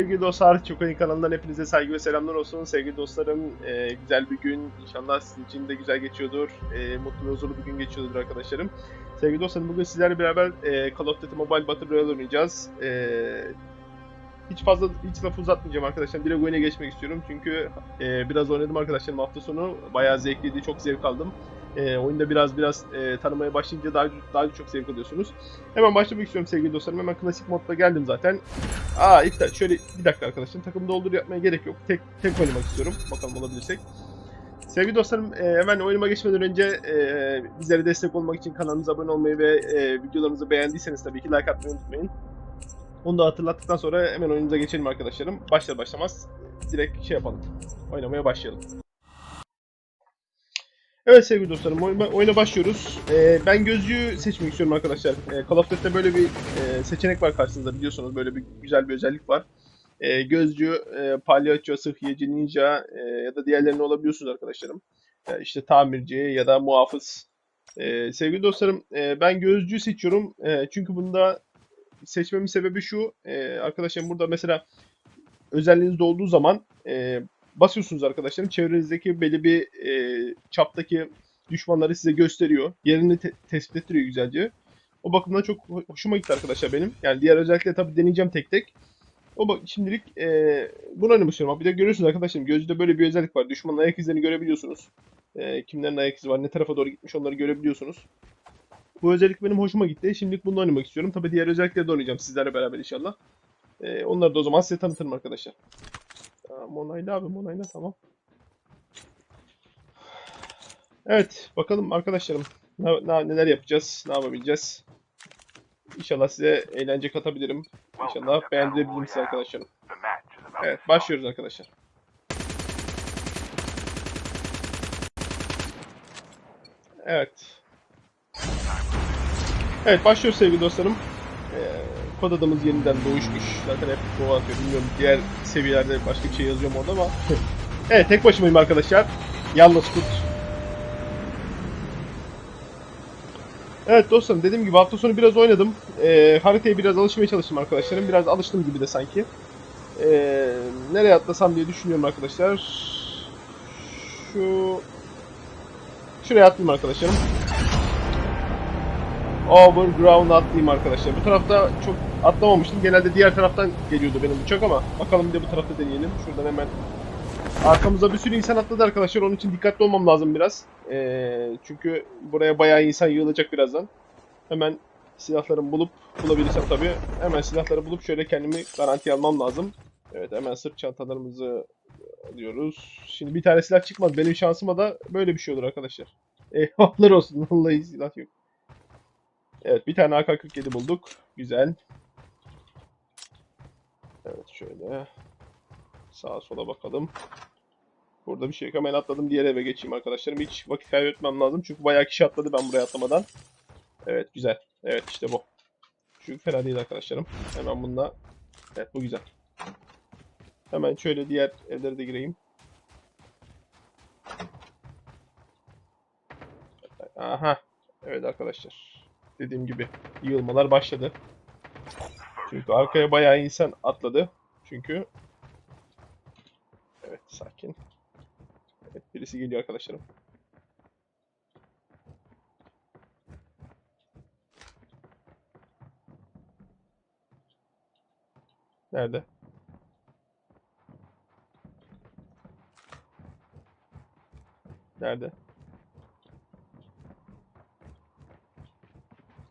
Sevgili dostlar, Çokay'ın kanalından hepinize saygı ve selamlar olsun. Sevgili dostlarım, e, güzel bir gün. İnşallah sizin için de güzel geçiyordur. E, mutlu ve huzurlu bir gün geçiyordur arkadaşlarım. Sevgili dostlarım, bugün sizlerle beraber e, Call of Duty Mobile Battle Royale oynayacağız. E, hiç fazla, hiç lafı uzatmayacağım arkadaşlar. Direkt oyuna geçmek istiyorum. Çünkü e, biraz oynadım arkadaşlarım hafta sonu. Bayağı zevkliydi, çok zevk aldım. E, oyunda biraz biraz e, tanımaya başlayınca daha daha çok zevk alıyorsunuz. Hemen başlamak istiyorum sevgili dostlarım. Hemen klasik modda geldim zaten. Aa iptal. Şöyle bir dakika arkadaşlar. Takım doldur yapmaya gerek yok. Tek tek oynamak istiyorum. Bakalım olabilirsek. Sevgili dostlarım e, hemen oyunuma geçmeden önce e, bizlere destek olmak için kanalımıza abone olmayı ve e, videolarımızı beğendiyseniz tabii ki like atmayı unutmayın. Onu da hatırlattıktan sonra hemen oyunumuza geçelim arkadaşlarım. Başlar başlamaz direkt şey yapalım. Oynamaya başlayalım. Evet sevgili dostlarım oyuna, başlıyoruz. Ee, ben gözlüğü seçmek istiyorum arkadaşlar. Ee, Call of Duty'de böyle bir e, seçenek var karşınızda biliyorsunuz. Böyle bir güzel bir özellik var. Ee, gözlüğü, e, palyaço, sıhhiyeci, ninja e, ya da diğerlerini olabiliyorsunuz arkadaşlarım. E, işte tamirci ya da muhafız. E, sevgili dostlarım e, ben gözlüğü seçiyorum. E, çünkü bunda seçmemin sebebi şu. E, arkadaşlarım burada mesela özelliğiniz olduğu zaman e, basıyorsunuz arkadaşlarım. Çevrenizdeki belli bir e, çaptaki düşmanları size gösteriyor. Yerini te- tespit ettiriyor güzelce. O bakımdan çok ho- hoşuma gitti arkadaşlar benim. Yani diğer özellikleri tabii deneyeceğim tek tek. O bak şimdilik e, bunu istiyorum. Bir de görüyorsunuz arkadaşlarım gözde böyle bir özellik var. Düşmanın ayak izlerini görebiliyorsunuz. E, kimlerin ayak izi var, ne tarafa doğru gitmiş onları görebiliyorsunuz. Bu özellik benim hoşuma gitti. Şimdilik bunu oynamak istiyorum. Tabii diğer özellikleri de oynayacağım sizlerle beraber inşallah. E, onları da o zaman size tanıtırım arkadaşlar. Aa, Monayla abi Monayla tamam. Evet bakalım arkadaşlarım ne, ne- neler yapacağız, ne yapabileceğiz. İnşallah size eğlence katabilirim. İnşallah beğendirebilirim size arkadaşlarım. Evet başlıyoruz arkadaşlar. Evet. Evet başlıyoruz sevgili dostlarım. Ee, kod adımız yeniden doğuşmuş. Zaten hep bu atıyor. Bilmiyorum diğer seviyelerde başka bir şey yazıyor mu orada ama. evet tek başımayım arkadaşlar. Yalnız kurt. Evet dostlarım dediğim gibi hafta sonu biraz oynadım. Ee, haritaya biraz alışmaya çalıştım arkadaşlarım. Biraz alıştım gibi de sanki. Ee, nereye atlasam diye düşünüyorum arkadaşlar. Şu... Şuraya atlayayım arkadaşlarım. Overground atlayayım arkadaşlar. Bu tarafta çok atlamamıştım. Genelde diğer taraftan geliyordu benim uçak ama bakalım bir de bu tarafta deneyelim. Şuradan hemen arkamızda bir sürü insan atladı arkadaşlar. Onun için dikkatli olmam lazım biraz. Ee, çünkü buraya bayağı insan yığılacak birazdan. Hemen silahlarımı bulup bulabilirsem tabii hemen silahları bulup şöyle kendimi garantiye almam lazım. Evet hemen sırt çantalarımızı alıyoruz. Şimdi bir tane silah çıkmadı. Benim şansıma da böyle bir şey olur arkadaşlar. Eyvallah olsun. Vallahi silah yok. Evet bir tane AK-47 bulduk. Güzel. Evet şöyle. Sağa sola bakalım. Burada bir şey yok. Hemen atladım. Diğer eve geçeyim arkadaşlarım. Hiç vakit kaybetmem lazım. Çünkü bayağı kişi atladı ben buraya atlamadan. Evet güzel. Evet işte bu. Şu fena değil arkadaşlarım. Hemen bununla. Evet bu güzel. Hemen şöyle diğer evlere de gireyim. Aha. Evet arkadaşlar. Dediğim gibi yığılmalar başladı. Çünkü arkaya bayağı insan atladı. Çünkü Evet sakin. Evet birisi geliyor arkadaşlarım. Nerede? Nerede?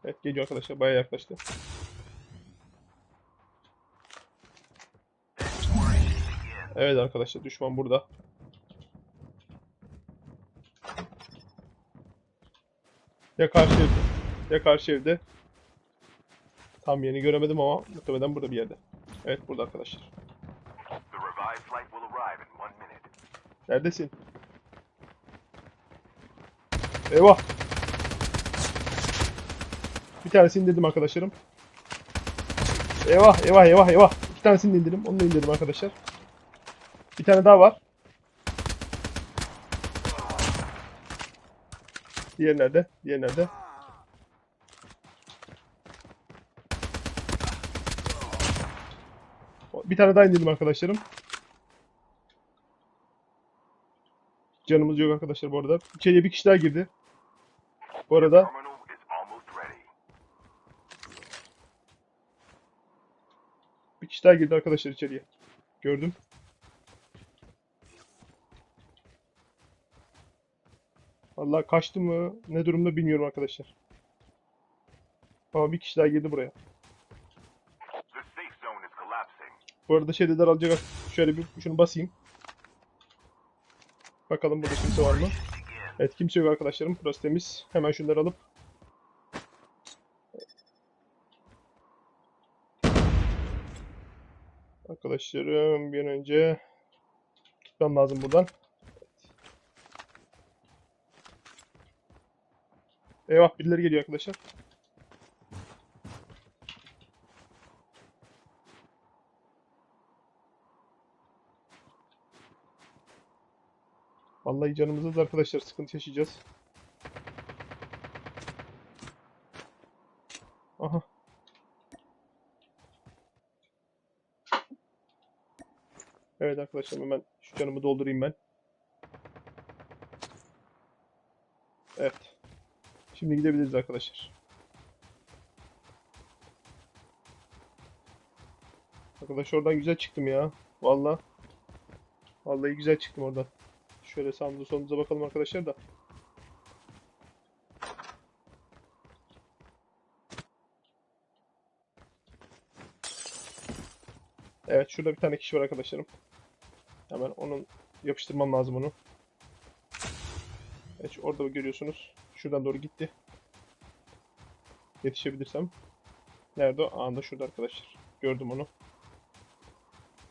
Evet geliyor arkadaşlar bayağı yaklaştı. Evet arkadaşlar düşman burada. Ya karşı evde. Ya karşı evde. Tam yerini göremedim ama muhtemelen burada bir yerde. Evet burada arkadaşlar. The revived Bir tanesini indirdim arkadaşlarım. Eyvah eyvah eyvah eyvah. İki tanesini indirdim. Onu da indirdim arkadaşlar. Bir tane daha var. Diğer nerede? Diğer nerede? Bir tane daha indirdim arkadaşlarım. Canımız yok arkadaşlar bu arada. İçeriye bir kişi daha girdi. Bu arada kişi girdi arkadaşlar içeriye. Gördüm. Vallahi kaçtı mı ne durumda bilmiyorum arkadaşlar. Ama bir kişi daha girdi buraya. Bu arada şeyde daralacak. Şöyle bir şunu basayım. Bakalım burada kimse var mı? Evet kimse yok arkadaşlarım. Burası temiz. Hemen şunları alıp Arkadaşlarım bir an önce gitmem lazım buradan. Eyvah birileri geliyor arkadaşlar. Vallahi canımızda da arkadaşlar sıkıntı yaşayacağız. Aha. Evet arkadaşlar hemen şu canımı doldurayım ben. Evet. Şimdi gidebiliriz arkadaşlar. Arkadaş oradan güzel çıktım ya. Vallahi. Vallahi güzel çıktım oradan. Şöyle sağımıza solumuza bakalım arkadaşlar da. Evet şurada bir tane kişi var arkadaşlarım. Hemen onun yapıştırmam lazım onu. Evet orada görüyorsunuz. Şuradan doğru gitti. Yetişebilirsem. Nerede o? Aa da şurada arkadaşlar. Gördüm onu.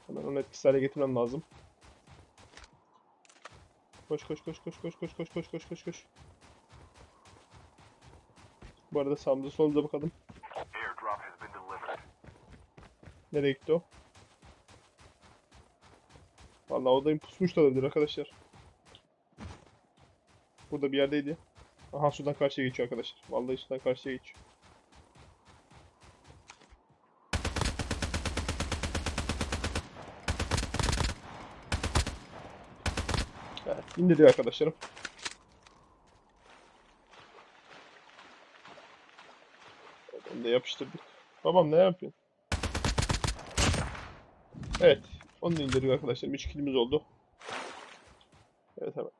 Hemen onu etkisiz hale getirmem lazım. Koş koş koş koş koş koş koş koş koş koş koş. Bu arada sağımıza solumuza bakalım. Nereye gitti o? Vallahi odayım pusmuş da olabilir arkadaşlar. Burada bir yerdeydi. Aha sudan karşıya geçiyor arkadaşlar. Vallahi sudan karşıya geçiyor. Evet, indiriyor arkadaşlarım. Onu da yapıştırdık. Babam ne yapıyorsun? Evet. Onu da indiriyor arkadaşlar. 3 kilimiz oldu. Evet hemen.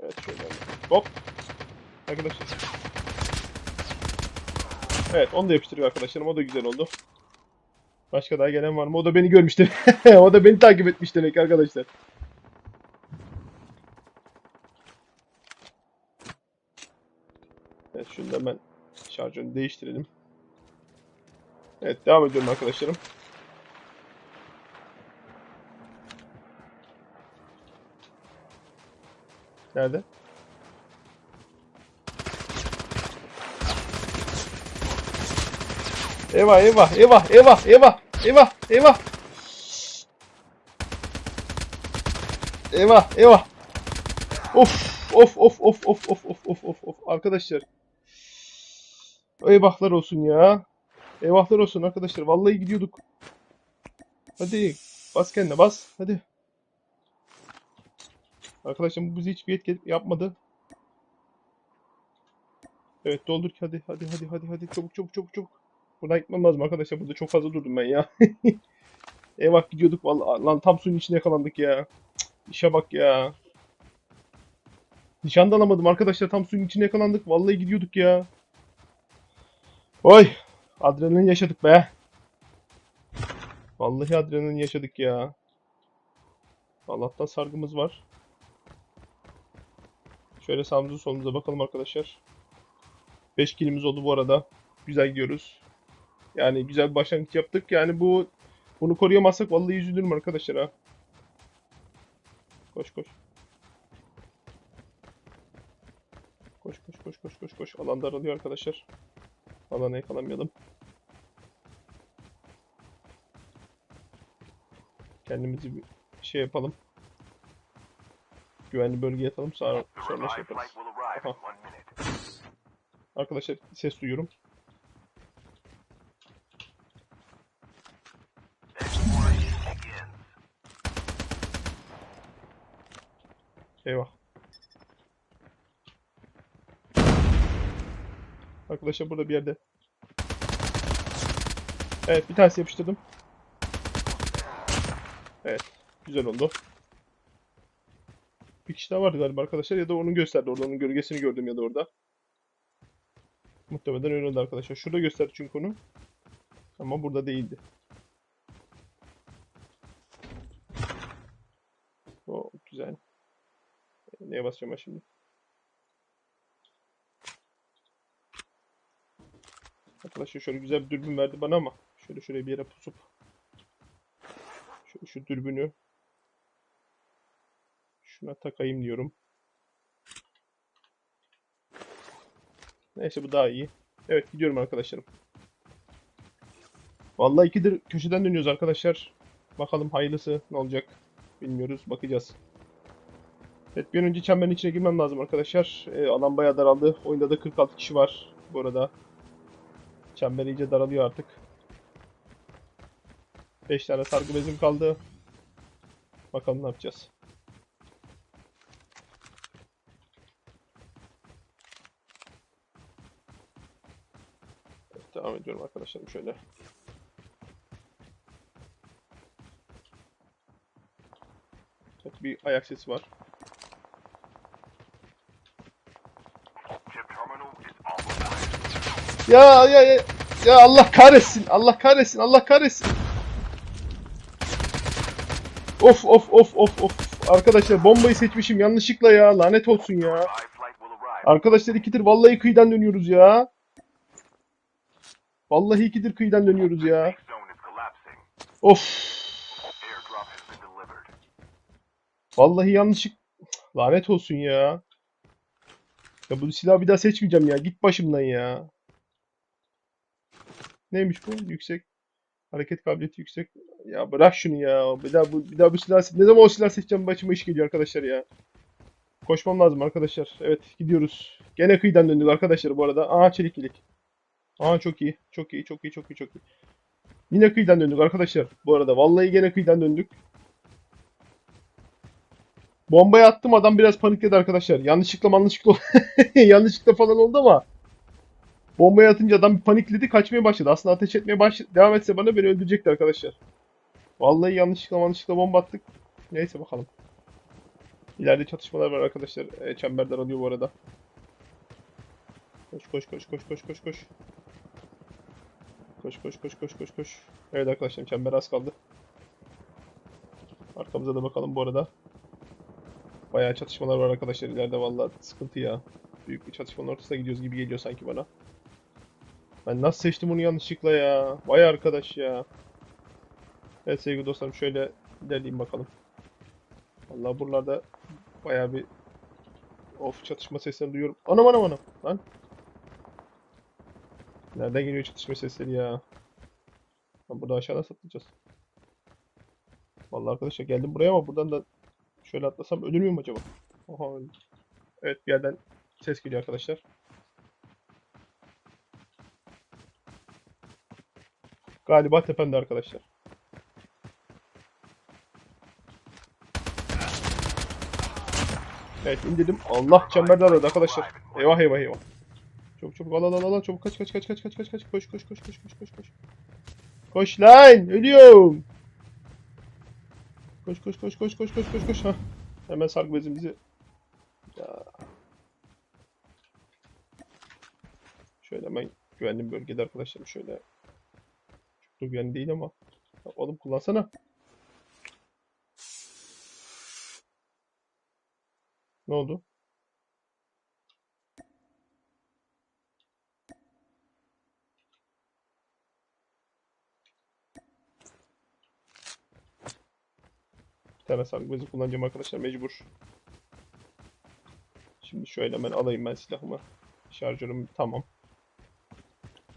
Evet şöyle. Hop. Arkadaşlar. Evet onu da yapıştırıyor arkadaşlarım. O da güzel oldu. Başka daha gelen var mı? O da beni görmüştü. o da beni takip etmiş demek arkadaşlar. Evet şunu da hemen şarjörünü değiştirelim. Evet devam ediyorum arkadaşlarım. Nerede? Eyvah eyvah eyvah eyvah eyvah eyvah eyvah. Eyvah eyvah. Of of of of of of of of of of. Arkadaşlar. Eyvahlar olsun ya. Eyvahlar olsun arkadaşlar. Vallahi gidiyorduk. Hadi. Bas kendine bas. Hadi Arkadaşlar bu bize hiçbir etki yapmadı. Evet doldur ki hadi hadi hadi hadi hadi çabuk çabuk çabuk çabuk. Buradan gitmem lazım arkadaşlar burada çok fazla durdum ben ya. Eyvah gidiyorduk vallahi lan tam suyun içine yakalandık ya. Cık, işe bak ya. Nişan da alamadım arkadaşlar tam suyun içine yakalandık vallahi gidiyorduk ya. Oy adrenalin yaşadık be. Vallahi adrenalin yaşadık ya. Allah'tan sargımız var. Şöyle sağımıza solumuza bakalım arkadaşlar. 5 kilimiz oldu bu arada. Güzel gidiyoruz. Yani güzel bir başlangıç yaptık. Yani bu bunu koruyamazsak vallahi üzülürüm arkadaşlar ha. Koş koş. Koş koş koş koş koş koş. Alan daralıyor arkadaşlar. Alana yakalamayalım. Kendimizi bir şey yapalım. Güvenli bölgeye atalım sonra, sonra şey yaparız. Aha. Arkadaşlar ses duyuyorum. Eyvah. Arkadaşlar burada bir yerde. Evet bir tanesi yapıştırdım. Evet. Güzel oldu. Kişi daha vardı galiba arkadaşlar ya da onun gösterdi orada. Onun gölgesini gördüm ya da orada. Muhtemelen öyle oldu arkadaşlar. Şurada gösterdi çünkü onu. Ama burada değildi. O güzel. Neye basacağım ben şimdi? Arkadaşlar şöyle güzel bir dürbün verdi bana ama şöyle şuraya bir yere pusup şu, şu dürbünü şuna takayım diyorum. Neyse bu daha iyi. Evet gidiyorum arkadaşlarım. Vallahi ikidir köşeden dönüyoruz arkadaşlar. Bakalım hayırlısı ne olacak bilmiyoruz bakacağız. Evet bir önce çemberin içine girmem lazım arkadaşlar. Ee, alan bayağı daraldı. Oyunda da 46 kişi var bu arada. Çember iyice daralıyor artık. 5 tane sargı bezim kaldı. Bakalım ne yapacağız. Evet, devam ediyorum arkadaşlarım şöyle. Evet, bir ayak sesi var. Ya ya ya ya Allah kahretsin. Allah kahretsin. Allah kahretsin. Of of of of of. Arkadaşlar bombayı seçmişim yanlışlıkla ya. Lanet olsun ya. Arkadaşlar ikidir vallahi kıyıdan dönüyoruz ya. Vallahi ikidir kıyıdan dönüyoruz ya. Of. Vallahi yanlışlık. Lanet olsun ya. Ya bu silahı bir daha seçmeyeceğim ya. Git başımdan ya. Neymiş bu? Yüksek. Hareket kabiliyeti yüksek. Ya bırak şunu ya. Bir daha bu bir daha bu silah ne zaman o silah seçeceğim başıma iş geliyor arkadaşlar ya. Koşmam lazım arkadaşlar. Evet gidiyoruz. Gene kıyıdan döndük arkadaşlar bu arada. Aa çelik yelek. Aa çok iyi. Çok iyi. Çok iyi. Çok iyi. Çok iyi. Yine kıyıdan döndük arkadaşlar. Bu arada vallahi gene kıyıdan döndük. Bombayı attım adam biraz panikledi arkadaşlar. Yanlışlıkla yanlışlıkla yanlışlıkla falan oldu ama bombayı atınca adam panikledi kaçmaya başladı. Aslında ateş etmeye baş devam etse bana beni öldürecekti arkadaşlar. Vallahi yanlışlıkla yanlışlıkla bomba attık. Neyse bakalım. İleride çatışmalar var arkadaşlar. E, çember daralıyor bu arada. Koş koş koş koş koş koş koş. Koş koş koş koş koş koş. Evet arkadaşlar çember az kaldı. Arkamıza da bakalım bu arada. Bayağı çatışmalar var arkadaşlar ileride vallahi sıkıntı ya. Büyük bir çatışmanın ortasına gidiyoruz gibi geliyor sanki bana. Ben nasıl seçtim onu yanlışlıkla ya. Vay arkadaş ya. Evet sevgili dostlarım şöyle ilerleyeyim bakalım. Vallahi buralarda bayağı bir of çatışma seslerini duyuyorum. Anam anam anam. Lan. Nereden geliyor çatışma sesleri ya? Lan burada aşağıdan satlayacağız. Vallahi arkadaşlar geldim buraya ama buradan da Şöyle atlasam ölür müyüm acaba? Oha. Evet bir yerden ses geliyor arkadaşlar. Galiba tepemde arkadaşlar. Evet indirdim. Allah çemberde aradı arkadaşlar. Eyvah eyvah eyvah. Çabuk çabuk al al al al çabuk kaç kaç kaç kaç kaç kaç kaç koş koş koş koş koş koş koş. Koş lan ölüyorum. Koş koş koş koş koş koş koş koş ha. Hemen sargı bezimizi. Ya. Şöyle hemen güvenli bölgede arkadaşlarım şöyle. Çok da güvenli değil ama. Ya Oğlum kullansana. Ne oldu? Tane sargı bezi kullanacağım arkadaşlar mecbur. Şimdi şöyle hemen alayım ben silahımı. Şarjörüm tamam.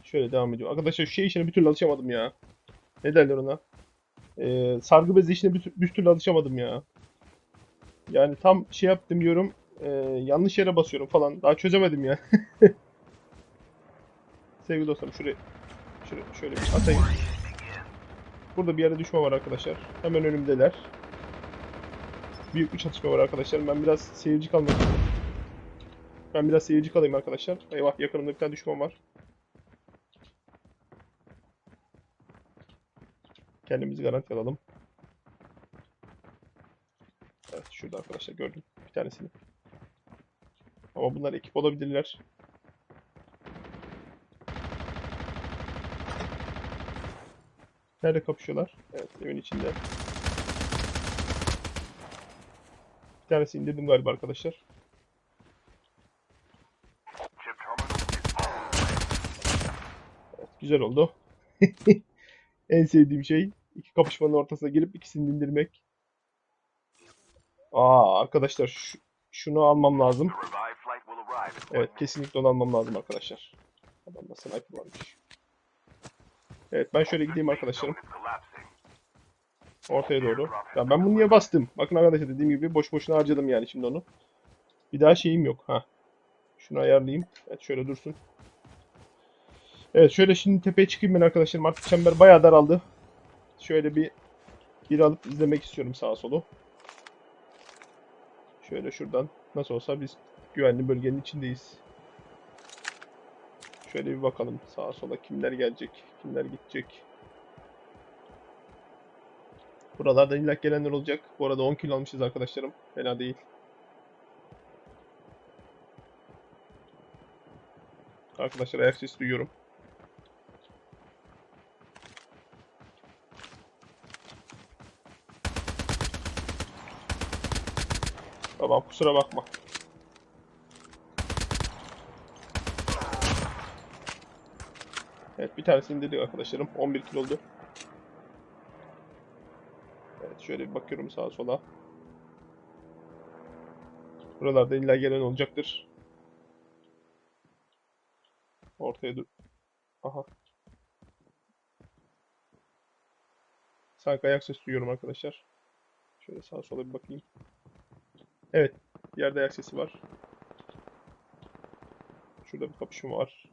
Şöyle devam ediyorum. Arkadaşlar şu şey işine bir türlü alışamadım ya. Ne derler ona? Ee, sargı bezi işine bir, bir türlü alışamadım ya. Yani tam şey yaptım diyorum. ee, yanlış yere basıyorum falan. Daha çözemedim ya. Sevgili dostlarım şuraya, şuraya şöyle bir atayım. Burada bir yerde düşme var arkadaşlar. Hemen önümdeler. Büyük bir çatışma var arkadaşlar. Ben biraz seyirci kalmak. Ben biraz seyirci kalayım arkadaşlar. Eyvah yakınımda bir tane düşman var. Kendimizi garanti alalım. Evet şurada arkadaşlar gördüm bir tanesini. Ama bunlar ekip olabilirler. Nerede kapışıyorlar? Evet evin içinde. Bir tanesi indirdim galiba arkadaşlar. Evet, güzel oldu. en sevdiğim şey iki kapışmanın ortasına girip ikisini indirmek. Aa arkadaşlar şu- şunu almam lazım. Evet kesinlikle onu almam lazım arkadaşlar. Adamda sniper varmış. Evet ben şöyle gideyim arkadaşlarım. Ortaya doğru. Ya ben bunu niye bastım? Bakın arkadaşlar dediğim gibi boş boşuna harcadım yani şimdi onu. Bir daha şeyim yok. Ha. Şunu ayarlayayım. Evet şöyle dursun. Evet şöyle şimdi tepeye çıkayım ben arkadaşlarım. Artık çember bayağı daraldı. Şöyle bir bir alıp izlemek istiyorum sağa solu. Şöyle şuradan. Nasıl olsa biz güvenli bölgenin içindeyiz. Şöyle bir bakalım sağa sola kimler gelecek, kimler gidecek. Buralardan illa gelenler olacak. Bu arada 10 kill almışız arkadaşlarım. Fena değil. Arkadaşlar ayak sesi duyuyorum. Tamam kusura bakma. Evet bir tanesini indirdik arkadaşlarım. 11 kill oldu. Şöyle bir bakıyorum sağa sola. Buralarda illa gelen olacaktır. Ortaya dur. Aha. Sanki ayak sesi duyuyorum arkadaşlar. Şöyle sağa sola bir bakayım. Evet. Yerde ayak sesi var. Şurada bir kapışma var.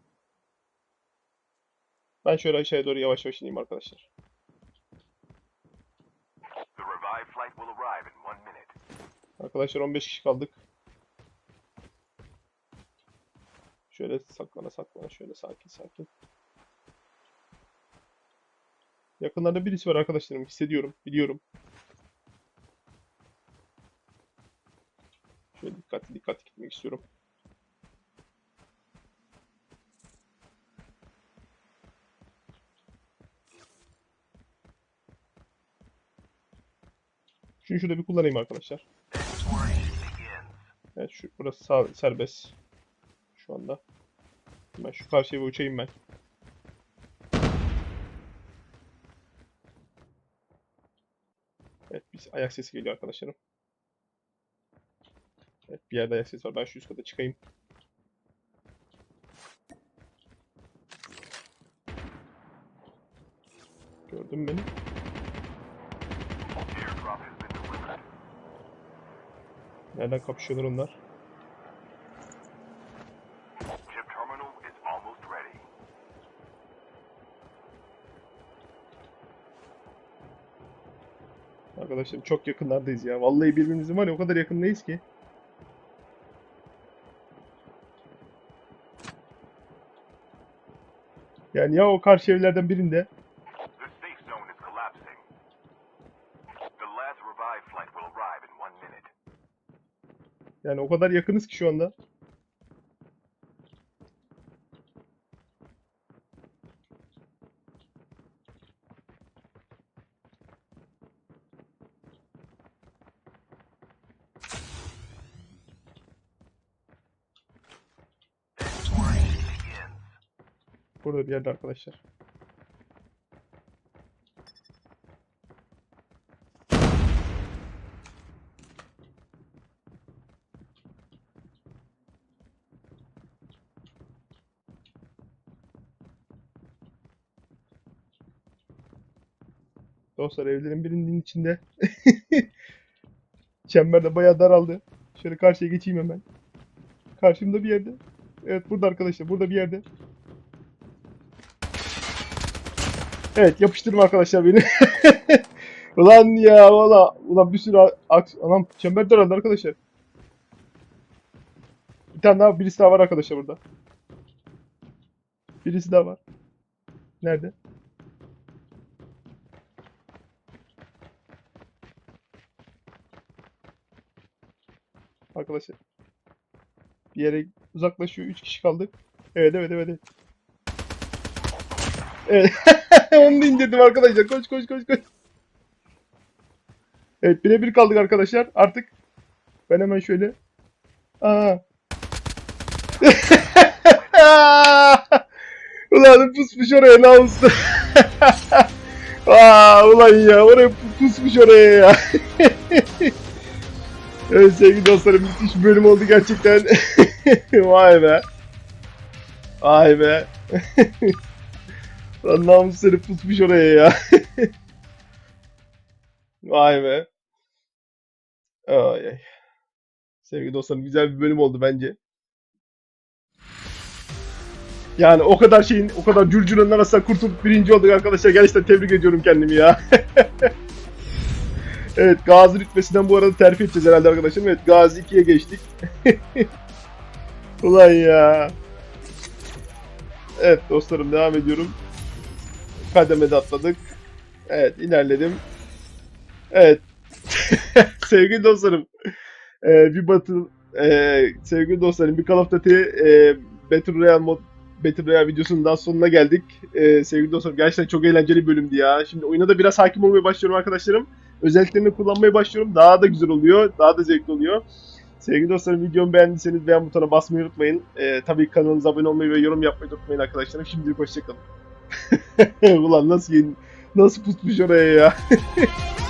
Ben şöyle aşağıya doğru yavaş yavaş ineyim arkadaşlar. Arkadaşlar 15 kişi kaldık. Şöyle saklana saklana şöyle sakin sakin. Yakınlarda birisi var arkadaşlarım hissediyorum biliyorum. Şöyle dikkatli dikkatli gitmek istiyorum. Şunu şurada bir kullanayım arkadaşlar. Evet şu burası sağ, serbest. Şu anda. Ben şu karşıya bir uçayım ben. Evet bir ayak sesi geliyor arkadaşlarım. Evet bir yerde ayak sesi var. Ben şu üst kata çıkayım. Gördün beni? Nereden kapışıyorlar onlar? Arkadaşlar çok yakınlardayız ya. Vallahi birbirimizin var ya o kadar yakındayız ki. Yani ya o karşı evlerden birinde yani o kadar yakınız ki şu anda. Burada bir yerde arkadaşlar. Dostlar evlerin birinin içinde. Çember de bayağı daraldı. Şöyle karşıya geçeyim hemen. Karşımda bir yerde. Evet burada arkadaşlar. Burada bir yerde. Evet yapıştırma arkadaşlar beni. Ulan ya valla. Ulan bir sürü aks... Anam çember dönendi arkadaşlar. Bir tane daha birisi daha var arkadaşlar burada. Birisi daha var. Nerede? Arkadaşlar. Bir yere uzaklaşıyor. 3 kişi kaldık. Evet evet evet. evet. Evet. Onu da indirdim arkadaşlar. Koş koş koş koş. Evet birebir kaldık arkadaşlar. Artık ben hemen şöyle. Aa. ulan pusmuş oraya namuslu. Aa, ulan ya oraya pusmuş oraya ya. Evet sevgili dostlarım müthiş bir bölüm oldu gerçekten. Vay be. Vay be. Lan namus seni pusmuş oraya ya. Vay be. Ay ay. Sevgili dostlarım güzel bir bölüm oldu bence. Yani o kadar şeyin, o kadar cürcünün arasından kurtulup birinci olduk arkadaşlar. Gerçekten tebrik ediyorum kendimi ya. Evet Gazi rütbesinden bu arada terfi edeceğiz herhalde arkadaşlar. Evet Gazi 2'ye geçtik. Ulan ya. Evet dostlarım devam ediyorum. Kademede atladık. Evet ilerledim. Evet. sevgili dostlarım. e, bir batı e, sevgili dostlarım bir Call of Duty e, Battle Royale mod Battle Royale videosunun daha sonuna geldik. E, sevgili dostlarım gerçekten çok eğlenceli bir bölümdü ya. Şimdi oyuna da biraz hakim olmaya başlıyorum arkadaşlarım. Özelliklerini kullanmaya başlıyorum. Daha da güzel oluyor. Daha da zevkli oluyor. Sevgili dostlarım videomu beğendiyseniz beğen butonuna basmayı unutmayın. E, tabii kanalımıza abone olmayı ve yorum yapmayı unutmayın arkadaşlarım. Şimdilik hoşçakalın. Ulan nasıl yeni, nasıl pusmuş oraya ya.